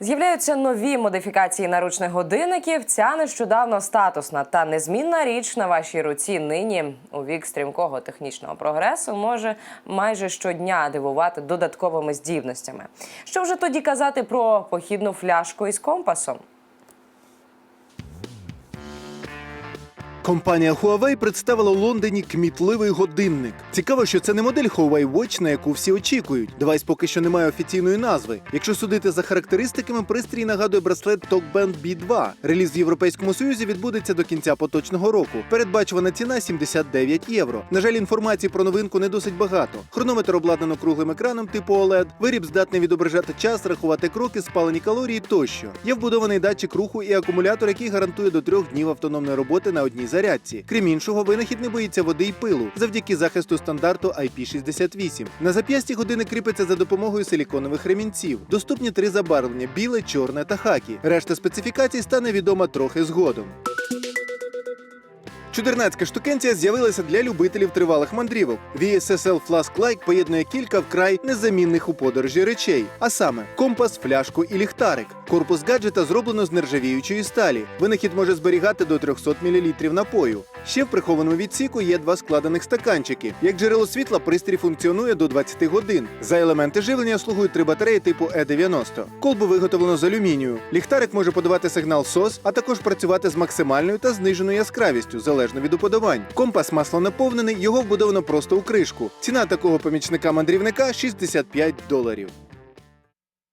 З'являються нові модифікації наручних годинників. Ця нещодавно статусна та незмінна річ на вашій руці нині у вік стрімкого технічного прогресу може майже щодня дивувати додатковими здібностями. Що вже тоді казати про похідну фляжку із компасом? Компанія Huawei представила у Лондоні кмітливий годинник. Цікаво, що це не модель Huawei Watch, на яку всі очікують. Девайс поки що не має офіційної назви. Якщо судити за характеристиками, пристрій нагадує браслет TalkBand B2. Реліз в Європейському Союзі відбудеться до кінця поточного року. Передбачувана ціна 79 євро. На жаль, інформації про новинку не досить багато. Хронометр обладнано круглим екраном типу OLED, виріб здатний відображати час, рахувати кроки, спалені калорії тощо. Є вбудований датчик руху і акумулятор, який гарантує до трьох днів автономної роботи на одній зарядці. Крім іншого, винахід не боїться води і пилу завдяки захисту стандарту IP68. На зап'ясті години кріпиться за допомогою силіконових ремінців. Доступні три забарвлення: біле, чорне та хакі. Решта специфікацій стане відома трохи згодом. Чудернацька штукенція з'явилася для любителів тривалих мандрівок. VSSL Flask Like поєднує кілька вкрай незамінних у подорожі речей, а саме компас, фляжку і ліхтарик. Корпус гаджета зроблено з нержавіючої сталі. Винахід може зберігати до 300 мл напою. Ще в прихованому відсіку є два складених стаканчики. Як джерело світла, пристрій функціонує до 20 годин. За елементи живлення слугують три батареї типу E90. Колбу виготовлено з алюмінію. Ліхтарик може подавати сигнал SOS, а також працювати з максимальною та зниженою яскравістю, залежно від уподобань. Компас масло наповнений, його вбудовано просто у кришку. Ціна такого помічника мандрівника 65 доларів.